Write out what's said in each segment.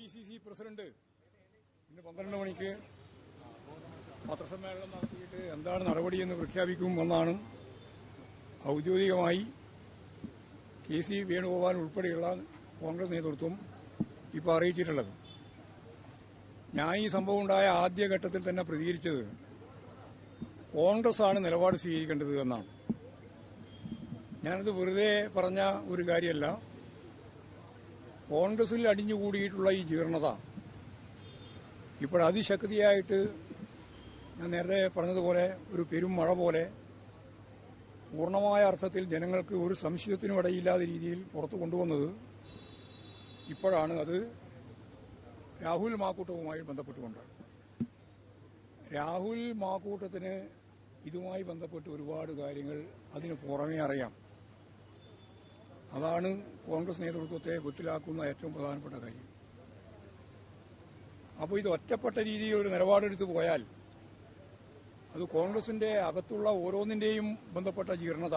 P C C president ഇന്ന് പന്ത്രണ്ട് മണിക്ക് പത്രസമ്മേളനം നടത്തിയിട്ട് എന്താണ് നടപടിയെന്ന് പ്രഖ്യാപിക്കുമെന്നാണ് ഔദ്യോഗികമായി കെ സി വേണുഗോപാൽ ഉൾപ്പെടെയുള്ള കോൺഗ്രസ് നേതൃത്വം ഇപ്പോൾ അറിയിച്ചിട്ടുള്ളത്. ഞാൻ ഈ സംഭവം ഉണ്ടായ ആദ്യഘട്ടത്തിൽ തന്നെ പ്രതികരിച്ചത് കോൺഗ്രസ്സാണ് നിലപാട് സ്വീകരിക്കേണ്ടത് എന്നാണ്. ഞാനത് വെറുതെ പറഞ്ഞ ഒരു കാര്യമല്ല. കോൺഗ്രസിൽ അടിഞ്ഞുകൂടിയിട്ടുള്ള ഈ ജീർണത ഇപ്പോഴതിശക്തിയായിട്ട് ഞാൻ നേരത്തെ പറഞ്ഞതുപോലെ ഒരു പെരും മഴ പോലെ പൂർണമായ അർത്ഥത്തിൽ ജനങ്ങൾക്ക് ഒരു സംശയത്തിനും ഇടയില്ലാത്ത രീതിയിൽ പുറത്തു കൊണ്ടുവന്നത് ഇപ്പോഴാണ് അത് രാഹുൽ മാക്കൂട്ടവുമായി ബന്ധപ്പെട്ടുകൊണ്ട്. രാഹുൽ മാക്കൂട്ടത്തിന് ഇതുമായി ബന്ധപ്പെട്ട് ഒരുപാട് കാര്യങ്ങൾ അതിന് പുറമേ അറിയാം. അതാണ് കോൺഗ്രസ് നേതൃത്വത്തെ വെട്ടിലാക്കുന്ന ഏറ്റവും പ്രധാനപ്പെട്ട കാര്യം. അപ്പോൾ ഇത് ഒറ്റപ്പെട്ട രീതിയിൽ ഒരു നിലപാടെടുത്ത് പോയാൽ അത് കോൺഗ്രസിന്റെ അകത്തുള്ള ഓരോന്നിന്റെയും ബന്ധപ്പെട്ട ജീർണത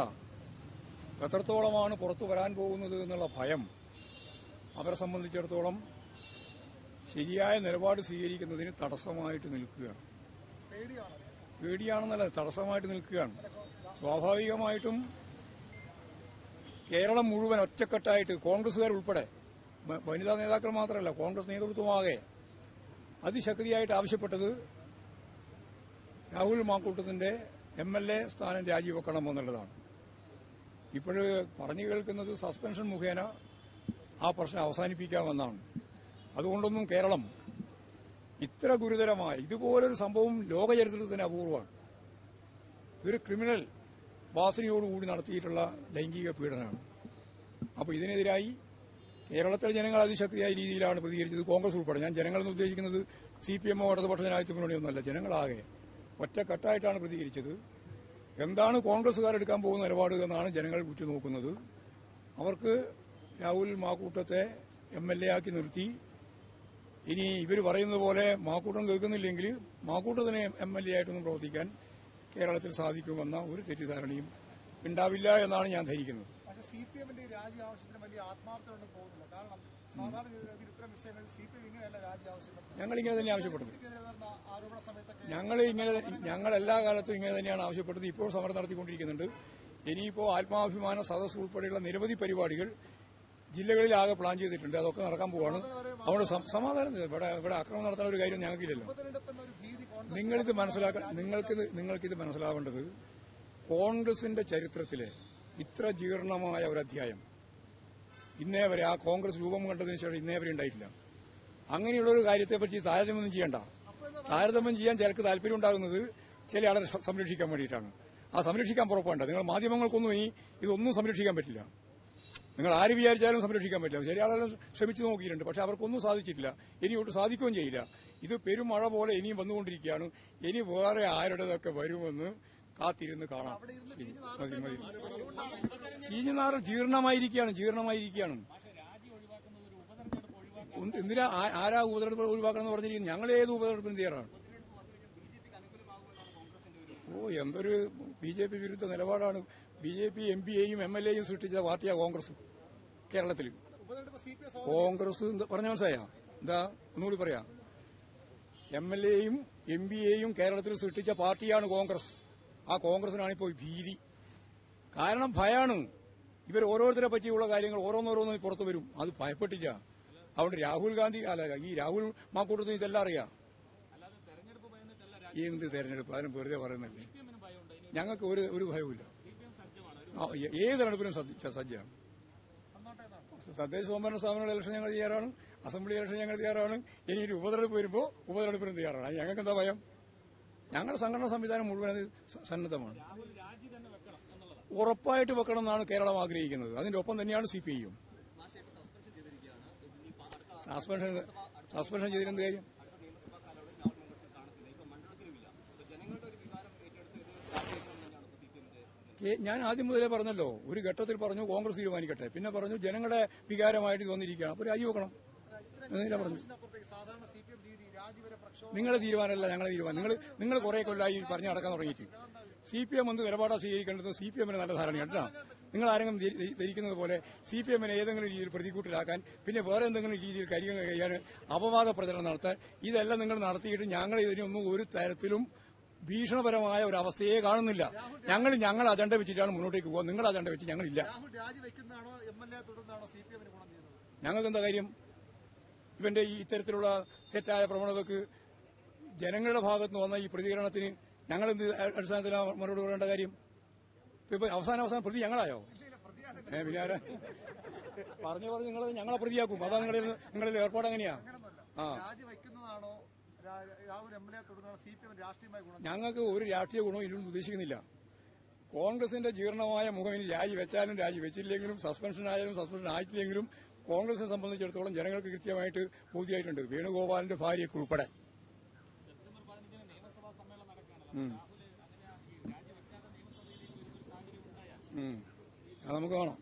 എത്രത്തോളമാണ് പുറത്തു വരാൻ പോകുന്നത് എന്നുള്ള ഭയം അവരെ സംബന്ധിച്ചിടത്തോളം ശരിയായ നിലപാട് സ്വീകരിക്കുന്നതിന് തടസ്സമായിട്ട് നിൽക്കുകയാണ്. പേടിയാണെന്നല്ല തടസ്സമായിട്ട് നിൽക്കുകയാണ്. സ്വാഭാവികമായിട്ടും കേരളം മുഴുവൻ ഒറ്റക്കെട്ടായിട്ട് കോൺഗ്രസുകാർ ഉൾപ്പെടെ വനിതാ നേതാക്കൾ മാത്രമല്ല കോൺഗ്രസ് നേതൃത്വമാകെ അതിശക്തിയായിട്ട് ആവശ്യപ്പെട്ടത് രാഹുൽ മാക്കൂട്ടത്തിന്റെ എം എൽ എ സ്ഥാനം രാജിവെക്കണം എന്നുള്ളതാണ്. ഇപ്പോഴ് പറഞ്ഞു കേൾക്കുന്നത് സസ്പെൻഷൻ മുഖേന ആ പ്രശ്നം അവസാനിപ്പിക്കാമെന്നാണ്. അതുകൊണ്ടൊന്നും കേരളം ഇത്ര ഗുരുതരമായ ഇതുപോലൊരു സംഭവം ലോകചരിത്രത്തിന് അപൂർവമാണ്. ഒരു ക്രിമിനൽ വാസനയോടുകൂടി നടത്തിയിട്ടുള്ള ലൈംഗിക പീഡനമാണ്. അപ്പോൾ ഇതിനെതിരായി കേരളത്തിലെ ജനങ്ങൾ അതിശക്തിയായ രീതിയിലാണ് പ്രതികരിച്ചത്. കോൺഗ്രസ് ഉൾപ്പെടെ. ഞാൻ ജനങ്ങളെന്ന് ഉദ്ദേശിക്കുന്നത് സി പി എമ്മോ ഇടതുപക്ഷ ജനാധിപത്യ മുന്നണിയൊന്നുമല്ല ജനങ്ങളാകെ ഒറ്റക്കെട്ടായിട്ടാണ് പ്രതികരിച്ചത്. എന്താണ് കോൺഗ്രസ്സുകാരെടുക്കാൻ പോകുന്ന നിലപാട് എന്നാണ് ജനങ്ങൾ ഉറ്റുനോക്കുന്നത്. അവർക്ക് രാഹുൽ മാക്കൂട്ടത്തെ എം എൽ എ ആക്കി നിർത്തി. ഇനി ഇവർ പറയുന്നത് പോലെ മാക്കൂട്ടം കേൾക്കുന്നില്ലെങ്കിൽ മാക്കൂട്ടത്തിനെ എം എൽ എ ആയിട്ടൊന്നും പ്രവർത്തിക്കാൻ കേരളത്തിൽ സാധിക്കുമെന്ന ഒരു തെറ്റിദ്ധാരണയും ഉണ്ടാവില്ല എന്നാണ് ഞാൻ ധരിക്കുന്നത്. പക്ഷേ സി പി എമ്മിന്റെ രാജി ആവശ്യത്തിന് വലിയ കാരണം സാധാരണ രീതിയിൽ ഇത്തരം വിഷയങ്ങളിൽ സി പി എം ഇങ്ങനെയല്ല രാജി ആവശ്യപ്പെടുന്നത്. ഞങ്ങൾ ഇങ്ങനെ തന്നെ ആവശ്യപ്പെടുന്നു ആരോപണ സമയത്തൊക്കെ ഞങ്ങൾ ഇങ്ങനെ ഞങ്ങൾ എല്ലാ കാലത്തും ഇങ്ങനെ തന്നെയാണ് ആവശ്യപ്പെടുന്നത്. ഇപ്പോൾ സമരം നടത്തിക്കൊണ്ടിരിക്കുന്നുണ്ട്. ഇനിയിപ്പോൾ ആത്മാഭിമാന സദസ് ഉൾപ്പെടെയുള്ള നിരവധി പരിപാടികൾ ജില്ലകളിലാകെ പ്ലാൻ ചെയ്തിട്ടുണ്ട്. അതൊക്കെ നടക്കാൻ പോവാണ്. അതുകൊണ്ട് സമാധാനം ഇവിടെ ഇവിടെ ആക്രമണം നടത്താൻ ഒരു കാര്യം ഞങ്ങൾക്കില്ലല്ലോ. നിങ്ങളിത് മനസ്സിലാക്കാൻ നിങ്ങൾക്ക് നിങ്ങൾക്കിത് മനസ്സിലാവേണ്ടത് കോൺഗ്രസിന്റെ ചരിത്രത്തിലെ ഇത്ര ജീർണമായ ഒരു അധ്യായം. ഇന്നേ വരെ ആ കോൺഗ്രസ് രൂപം കണ്ടതിന് ശേഷം ഇന്നേ വരെ ഉണ്ടായിട്ടില്ല. അങ്ങനെയുള്ള ഒരു കാര്യത്തെപ്പറ്റി താരതമ്യം ചെയ്യണ്ട. താരതമ്യം ചെയ്യാൻ ചിലർക്ക് താല്പര്യം ഉണ്ടാകുന്നത് ചില ആളെ സംരക്ഷിക്കാൻ വേണ്ടിയിട്ടാണ്. ആ സംരക്ഷിക്കാൻ പുറപ്പെടേണ്ട നിങ്ങൾ മാധ്യമങ്ങൾക്കൊന്നും ഇനി ഇതൊന്നും സംരക്ഷിക്കാൻ പറ്റില്ല. നിങ്ങൾ ആര് വിചാരിച്ചാലും സംരക്ഷിക്കാൻ പറ്റില്ല. ചില ആളുകൾ ശ്രമിച്ചു നോക്കിയിട്ടുണ്ട്. പക്ഷെ അവർക്കൊന്നും സാധിച്ചിട്ടില്ല. ഇനി ഒട്ട് സാധിക്കുകയും ചെയ്യില്ല. ഇത് പെരുമഴ പോലെ ഇനിയും വന്നുകൊണ്ടിരിക്കുകയാണ്. ഇനി വേറെ ആരുടേതൊക്കെ വരുമെന്ന് കാത്തിരുന്ന് കാണാം. മതി മതി. ചീഞ്ഞുനാറ് ജീർണമായിരിക്കുകയാണ് ജീർണമായിരിക്കുകയാണ്. എന്തിനാ ആരാ ഉപതെരഞ്ഞെടുപ്പ് ഒഴിവാക്കണം എന്ന് പറഞ്ഞിരിക്കുന്നത്? ഞങ്ങൾ ഏത് ഉപതെരഞ്ഞെടുപ്പിന് തയ്യാറാണ്. ഓ എന്തൊരു ബി ജെ പി വിരുദ്ധ നിലപാടാണ്. ബി ജെ പി എം പിയെയും എം എൽ എയും സൃഷ്ടിച്ച പാർട്ടിയാണ് കോൺഗ്രസ് കേരളത്തിൽ കോൺഗ്രസ് പറഞ്ഞ മനസ്സിലായോ? എന്താ? ഒന്നുകൂടി പറയാം. എം എൽ എയും എം പി എയും കേരളത്തിൽ സൃഷ്ടിച്ച പാർട്ടിയാണ് കോൺഗ്രസ്. ആ കോൺഗ്രസിനാണ് ഇപ്പോൾ ഭീതി. കാരണം ഭയാണ്. ഇവർ ഓരോരുത്തരെ പറ്റിയുള്ള കാര്യങ്ങൾ ഓരോന്നോരോന്നും പുറത്തു വരും. അത് ഭയപ്പെട്ടില്ല. അതുകൊണ്ട് രാഹുൽ ഗാന്ധി അല്ല ഈ രാഹുൽ മാക്കൂട്ടത്തിന് ഇതെല്ലാം അറിയാം. എന്ത് തെരഞ്ഞെടുപ്പ്? അതിന് വെറുതെ പറയുന്നില്ലേ? ഞങ്ങൾക്ക് ഒരു ഒരു ഭയവുമില്ല. ഏത് തെരഞ്ഞെടുപ്പിനും സജ്ജ- സജ്ജമാണ് തദ്ദേശ സ്വയംഭരണ സ്ഥാപനങ്ങളുടെ ഇലക്ഷൻ ഞങ്ങൾ തയ്യാറാണ്. അസംബ്ലി ഇലക്ഷൻ ഞങ്ങൾ തയ്യാറാണ്. ഇനി ഒരു ഉപതെരഞ്ഞെടുപ്പ് വരുമ്പോൾ ഉപതെരഞ്ഞെടുപ്പിനും തയ്യാറാണ്. ഞങ്ങൾക്ക് എന്താ ഭയം? ഞങ്ങളുടെ സംഘടനാ സംവിധാനം മുഴുവൻ സന്നദ്ധമാണ്. ഉറപ്പായിട്ട് വെക്കണം എന്നാണ് കേരളം ആഗ്രഹിക്കുന്നത്. അതിന്റെ ഒപ്പം തന്നെയാണ് സി പി ഐയും. സസ്പെൻഷൻ സസ്പെൻഷൻ ചെയ്തിരുന്ന കാര്യം? ഞാൻ ആദ്യം മുതലേ പറഞ്ഞല്ലോ ഒരു ഘട്ടത്തിൽ പറഞ്ഞു കോൺഗ്രസ് തീരുമാനിക്കട്ടെ. പിന്നെ പറഞ്ഞു ജനങ്ങളുടെ വികാരമായിട്ട് തോന്നിയിരിക്കുകയാണ്. വന്നിരിക്കുകയാണ് അപ്പൊ രാജിവെക്കണം പറഞ്ഞു. നിങ്ങളെ തീരുമാനമല്ല ഞങ്ങളെ തീരുമാനം. നിങ്ങൾ നിങ്ങൾ കുറെ കൊല്ലായി പറഞ്ഞു നടക്കാൻ തുടങ്ങിയിട്ട്. സി പി എം എന്ത് നിലപാടാ സ്വീകരിക്കേണ്ടത് സി പി എമ്മിന് നല്ല ധാരണയാണ് കേട്ടോ. നിങ്ങൾ ആരെങ്കിലും ധരി- ധരി- ധരിക്കുന്നത് പോലെ സി പി എമ്മിനെ ഏതെങ്കിലും രീതിയിൽ പ്രതികൂട്ടിലാക്കാൻ പിന്നെ വേറെ എന്തെങ്കിലും രീതിയിൽ കഴിയാൻ അപവാദ പ്രചരണം നടത്താൻ ഇതെല്ലാം നിങ്ങൾ നടത്തിയിട്ട് ഞങ്ങൾ ഇതിനൊന്നും ഒരു തരത്തിലും ഭീഷണപരമായ ഒരു അവസ്ഥയെ കാണുന്നില്ല. ഞങ്ങൾ ഞങ്ങൾ അജണ്ട വെച്ചിട്ടാണ് മുന്നോട്ടേക്ക് പോകുക നിങ്ങൾ അജണ്ട വെച്ച് ഞങ്ങളില്ല. ഞങ്ങൾക്ക് എന്താ കാര്യം? ഇവന്റെ ഈ ഇത്തരത്തിലുള്ള തെറ്റായ പ്രവണതക്ക് ജനങ്ങളുടെ ഭാഗത്ത് വന്ന ഈ പ്രതികരണത്തിന് ഞങ്ങൾ എന്ത് അടിസ്ഥാനത്തിലാണ് മറുപടി പറയേണ്ട കാര്യം? ഇപ്പൊ അവസാന അവസാനം പ്രതി ഞങ്ങളായോ? ഏ പിന്നെ ആരാ? പറഞ്ഞു പറഞ്ഞ് നിങ്ങൾ ഞങ്ങളെ പ്രതിയാക്കും. അതാ നിങ്ങളിൽ നിങ്ങളിൽ ഏർപ്പാട് എങ്ങനെയാ ആ. രാഹുൽ തുടർന്നാണോ ഞങ്ങൾക്ക് ഒരു രാഷ്ട്രീയ ഗുണവും ഇതിലൊന്നും ഉദ്ദേശിക്കുന്നില്ല. കോൺഗ്രസിന്റെ ജീർണമായ മുഖം ഇനി രാജി വെച്ചാലും രാജി വെച്ചില്ലെങ്കിലും സസ്പെൻഷൻ ആയാലും സസ്പെൻഷൻ ആയിട്ടില്ലെങ്കിലും കോൺഗ്രസിനെ സംബന്ധിച്ചിടത്തോളം ജനങ്ങൾക്ക് കൃത്യമായിട്ട് ബോധ്യമായിട്ടുണ്ട്. വേണുഗോപാലിന്റെ ഭാര്യയൊക്കെ ഉൾപ്പെടെ. അത് നമുക്ക് കാണാം.